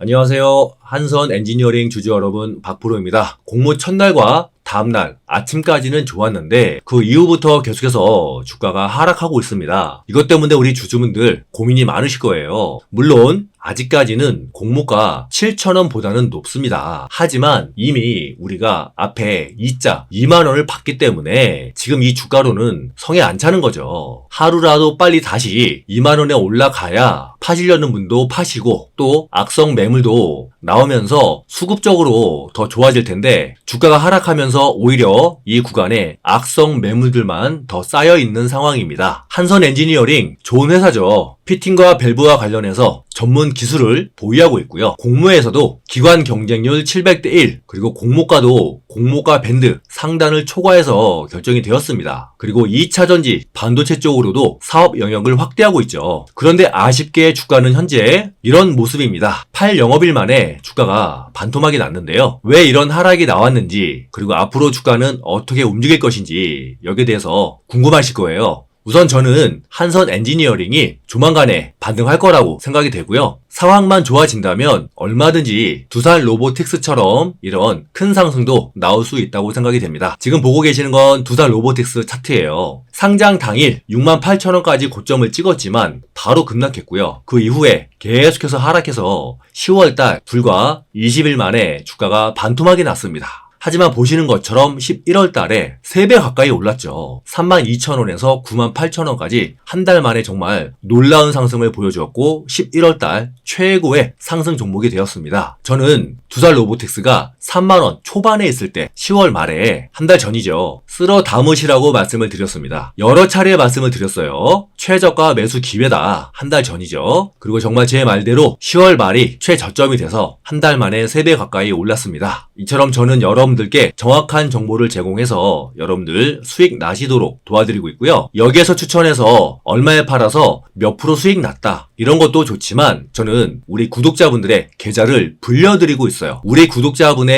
안녕하세요. 한선 엔지니어링 주주 여러분, 박프로입니다. 공모 첫날과 다음날 아침까지는 좋았는데 그 이후부터 계속해서 주가가 하락하고 있습니다. 이것 때문에 우리 주주분들 고민이 많으실 거예요. 물론 아직까지는 공모가 7천원보다는 높습니다. 하지만 이미 우리가 앞에 2자 2만원을 받기 때문에 지금 이 주가로는 성에 안 차는 거죠. 하루라도 빨리 다시 2만원에 올라가야 파시려는 분도 파시고 또 악성 매물도 나오면서 수급적으로 더 좋아질 텐데 주가가 하락하면서 오히려 이 구간에 악성 매물들만 더 쌓여 있는 상황입니다. 한선 엔지니어링 좋은 회사죠. 피팅과 밸브와 관련해서 전문 기술을 보유하고 있고요. 공모에서도 기관 경쟁률 700대 1 그리고 공모가도 공모가 밴드 상단을 초과해서 결정이 되었습니다. 그리고 2차 전지 반도체 쪽으로도 사업 영역을 확대하고 있죠. 그런데 아쉽게 주가는 현재 이런 모습입니다. 8 영업일 만에 주가가 반토막이 났는데요. 왜 이런 하락이 나왔는지 그리고 앞으로 주가는 어떻게 움직일 것인지 여기에 대해서 궁금하실 거예요. 우선 저는 한선 엔지니어링이 조만간에 반등할 거라고 생각이 되고요. 상황만 좋아진다면 얼마든지 두산 로보틱스처럼 이런 큰 상승도 나올 수 있다고 생각이 됩니다. 지금 보고 계시는 건 두산 로보틱스 차트예요. 상장 당일 6만 8천 원까지 고점을 찍었지만 바로 급락했고요. 그 이후에 계속해서 하락해서 10월달 불과 20일 만에 주가가 반토막이 났습니다. 하지만 보시는 것처럼 11월 달에 3배 가까이 올랐죠. 32,000원에서 98,000원까지 한 달 만에 정말 놀라운 상승을 보여주었고 11월 달 최고의 상승 종목이 되었습니다. 저는 두살 로보틱스가 3만원 초반에 있을 때 10월 말에 한 달 전이죠. 쓸어 담으시라고 말씀을 드렸습니다. 여러 차례 말씀을 드렸어요. 최저가 매수 기회다. 한 달 전이죠. 그리고 정말 제 말대로 10월 말이 최저점이 돼서 한 달 만에 3배 가까이 올랐습니다. 이처럼 저는 여러분들께 정확한 정보를 제공해서 여러분들 수익 나시도록 도와드리고 있고요. 여기에서 추천해서 얼마에 팔아서 몇 프로 수익 났다. 이런 것도 좋지만 저는 우리 구독자분들의 계좌를 불려드리고 있어요. 우리 구독자분의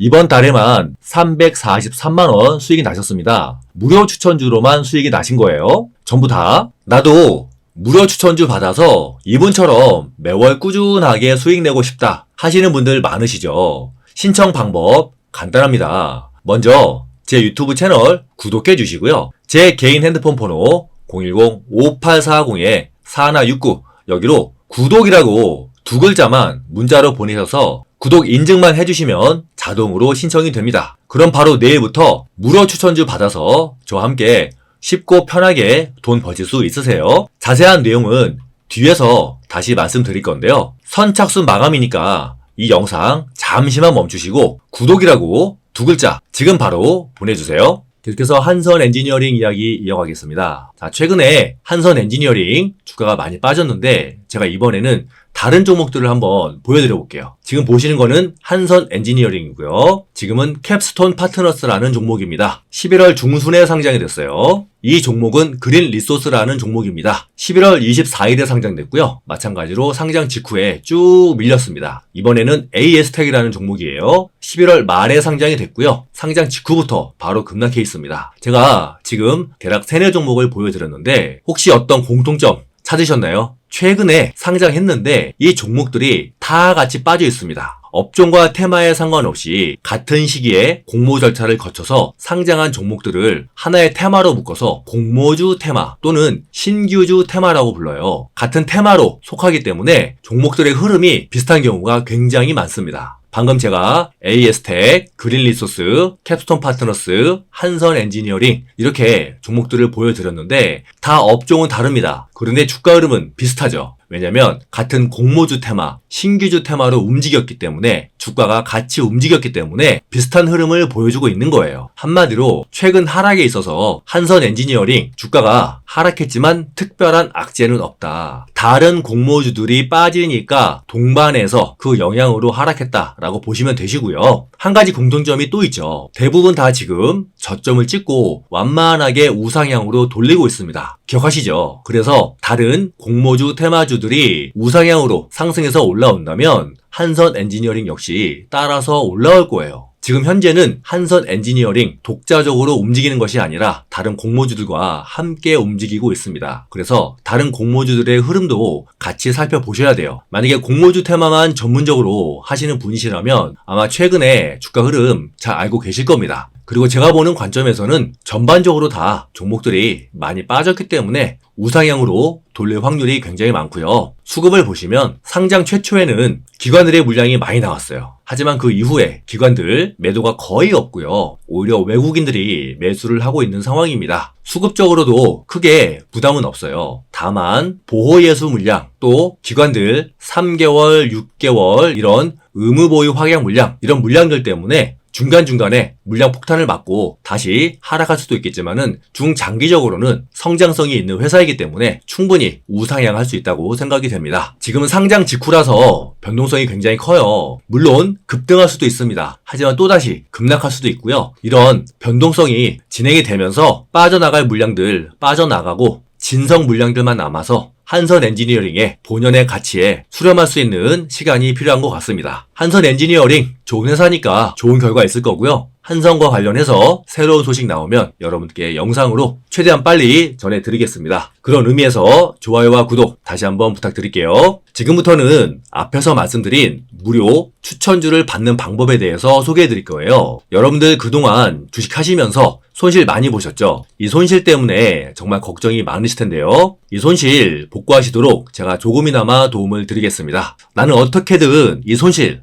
이번 달에만 343만원 수익이 나셨습니다. 무료 추천주로만 수익이 나신 거예요. 전부 다. 나도 무료 추천주 받아서 이분처럼 매월 꾸준하게 수익 내고 싶다 하시는 분들 많으시죠. 신청 방법 간단합니다. 먼저 제 유튜브 채널 구독해 주시고요. 제 개인 핸드폰 번호 010-5840-4169 여기로 구독이라고 두 글자만 문자로 보내셔서 구독 인증만 해주시면 자동으로 신청이 됩니다. 그럼 바로 내일부터 무료 추천주 받아서 저와 함께 쉽고 편하게 돈 버실 수 있으세요. 자세한 내용은 뒤에서 다시 말씀드릴 건데요. 선착순 마감이니까 이 영상 잠시만 멈추시고 구독이라고 두 글자 지금 바로 보내주세요. 계속해서 한선 엔지니어링 이야기 이어가겠습니다. 자, 최근에 한선 엔지니어링 주가가 많이 빠졌는데 제가 이번에는 다른 종목들을 한번 보여드려 볼게요. 지금 보시는 거는 한선 엔지니어링이고요. 지금은 캡스톤 파트너스라는 종목입니다. 11월 중순에 상장이 됐어요. 이 종목은 그린 리소스라는 종목입니다. 11월 24일에 상장됐고요. 마찬가지로 상장 직후에 쭉 밀렸습니다. 이번에는 AS텍이라는 종목이에요. 11월 말에 상장이 됐고요. 상장 직후부터 바로 급락해 있습니다. 제가 지금 대략 세네 종목을 보여드렸는데 혹시 어떤 공통점 찾으셨나요? 최근에 상장했는데 이 종목들이 다 같이 빠져 있습니다. 업종과 테마에 상관없이 같은 시기에 공모 절차를 거쳐서 상장한 종목들을 하나의 테마로 묶어서 공모주 테마 또는 신규주 테마라고 불러요. 같은 테마로 속하기 때문에 종목들의 흐름이 비슷한 경우가 굉장히 많습니다. 방금 제가 AS텍, 그린리소스, 캡스톤 파트너스, 한선 엔지니어링 이렇게 종목들을 보여드렸는데 다 업종은 다릅니다. 그런데 주가 흐름은 비슷하죠. 왜냐면 같은 공모주 테마, 신규주 테마로 움직였기 때문에 주가가 같이 움직였기 때문에 비슷한 흐름을 보여주고 있는 거예요. 한마디로 최근 하락에 있어서 한선 엔지니어링 주가가 하락했지만 특별한 악재는 없다. 다른 공모주들이 빠지니까 동반해서 그 영향으로 하락했다라고 보시면 되시고요. 한 가지 공통점이 또 있죠. 대부분 다 지금 저점을 찍고 완만하게 우상향으로 돌리고 있습니다. 기억하시죠? 그래서 다른 공모주 테마주들이 우상향으로 상승해서 올라온다면 한선 엔지니어링 역시 따라서 올라올 거예요. 지금 현재는 한선 엔지니어링 독자적으로 움직이는 것이 아니라 다른 공모주들과 함께 움직이고 있습니다. 그래서 다른 공모주들의 흐름도 같이 살펴보셔야 돼요. 만약에 공모주 테마만 전문적으로 하시는 분이시라면 아마 최근에 주가 흐름 잘 알고 계실 겁니다. 그리고 제가 보는 관점에서는 전반적으로 다 종목들이 많이 빠졌기 때문에 우상향으로 돌릴 확률이 굉장히 많고요. 수급을 보시면 상장 최초에는 기관들의 물량이 많이 나왔어요. 하지만 그 이후에 기관들 매도가 거의 없고요. 오히려 외국인들이 매수를 하고 있는 상황입니다. 수급적으로도 크게 부담은 없어요. 다만 보호 예수 물량 또 기관들 3개월, 6개월 이런 의무 보유 확약 물량 이런 물량들 때문에 중간중간에 물량 폭탄을 맞고 다시 하락할 수도 있겠지만은 중장기적으로는 성장성이 있는 회사이기 때문에 충분히 우상향할 수 있다고 생각이 됩니다. 지금은 상장 직후라서 변동성이 굉장히 커요. 물론 급등할 수도 있습니다. 하지만 또다시 급락할 수도 있고요. 이런 변동성이 진행이 되면서 빠져나갈 물량들 빠져나가고 진성 물량들만 남아서 한선 엔지니어링의 본연의 가치에 수렴할 수 있는 시간이 필요한 것 같습니다. 한선 엔지니어링 좋은 회사니까 좋은 결과 있을 거고요. 한선과 관련해서 새로운 소식 나오면 여러분께 영상으로 최대한 빨리 전해드리겠습니다. 그런 의미에서 좋아요와 구독 다시 한번 부탁드릴게요. 지금부터는 앞에서 말씀드린 무료 추천주를 받는 방법에 대해서 소개해 드릴 거예요. 여러분들 그동안 주식 하시면서 손실 많이 보셨죠? 이 손실 때문에 정말 걱정이 많으실 텐데요. 이 손실 복구하시도록 제가 조금이나마 도움을 드리겠습니다. 나는 어떻게든 이 손실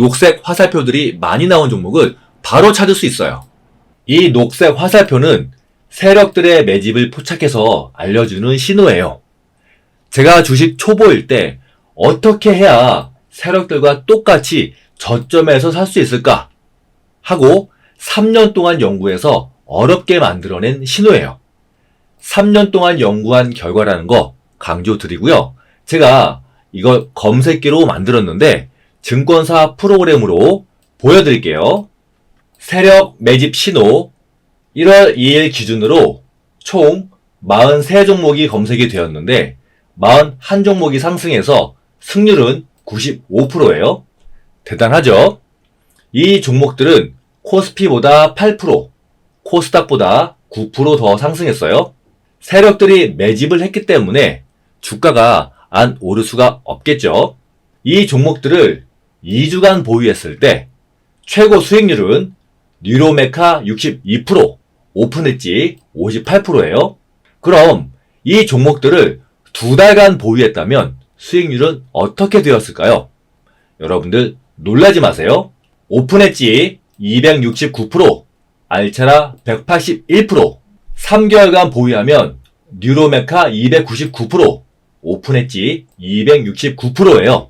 녹색 화살표들이 많이 나온 종목을 바로 찾을 수 있어요. 이 녹색 화살표는 세력들의 매집을 포착해서 알려주는 신호예요. 제가 주식 초보일 때 어떻게 해야 세력들과 똑같이 저점에서 살 수 있을까 하고 3년 동안 연구해서 어렵게 만들어낸 신호예요. 3년 동안 연구한 결과라는 거 강조드리고요. 제가 이걸 검색기로 만들었는데 증권사 프로그램으로 보여드릴게요. 세력 매집 신호 1월 2일 기준으로 총 43종목이 검색이 되었는데 41종목이 상승해서 승률은 95%예요. 대단하죠? 이 종목들은 코스피보다 8%, 코스닥보다 9%더 상승했어요. 세력들이 매집을 했기 때문에 주가가 안 오를 수가 없겠죠. 이 종목들을 2주간 보유했을 때 최고 수익률은 뉴로메카 62%, 오픈엣지 58%예요. 그럼 이 종목들을 두 달간 보유했다면 수익률은 어떻게 되었을까요? 여러분들 놀라지 마세요. 오픈엣지 269%, 알차라 181%, 3개월간 보유하면 뉴로메카 299%, 오픈엣지 269%예요.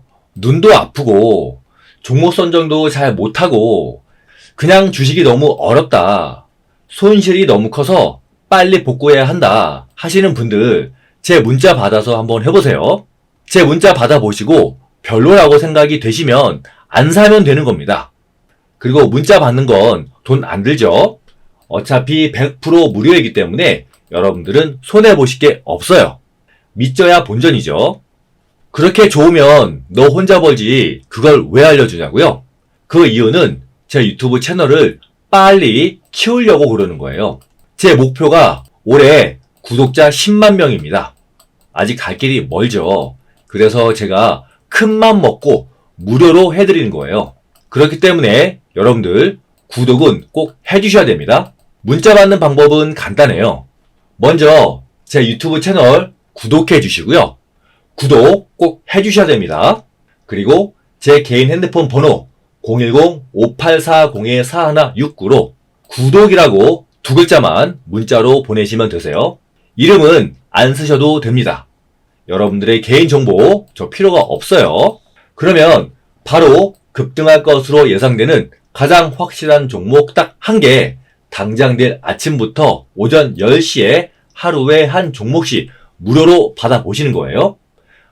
눈도 아프고, 종목 선정도 잘 못하고, 그냥 주식이 너무 어렵다. 손실이 너무 커서 빨리 복구해야 한다. 하시는 분들, 제 문자 받아서 한번 해보세요. 제 문자 받아보시고, 별로라고 생각이 되시면 안 사면 되는 겁니다. 그리고 문자 받는 건 돈 안 들죠? 어차피 100% 무료이기 때문에 여러분들은 손해보실 게 없어요. 믿져야 본전이죠. 그렇게 좋으면 너 혼자 벌지 그걸 왜 알려주냐고요? 그 이유는 제 유튜브 채널을 빨리 키우려고 그러는 거예요. 제 목표가 올해 구독자 10만 명입니다. 아직 갈 길이 멀죠. 그래서 제가 큰 맘 먹고 무료로 해드리는 거예요. 그렇기 때문에 여러분들 구독은 꼭 해주셔야 됩니다. 문자 받는 방법은 간단해요. 먼저 제 유튜브 채널 구독해 주시고요. 구독 꼭 해주셔야 됩니다. 그리고 제 개인 핸드폰 번호 010-5840-4169로 구독이라고 두 글자만 문자로 보내시면 되세요. 이름은 안 쓰셔도 됩니다. 여러분들의 개인정보 저 필요가 없어요. 그러면 바로 급등할 것으로 예상되는 가장 확실한 종목 딱 한 개, 당장 내일 아침부터 오전 10시에 하루에 한 종목씩 무료로 받아보시는 거예요.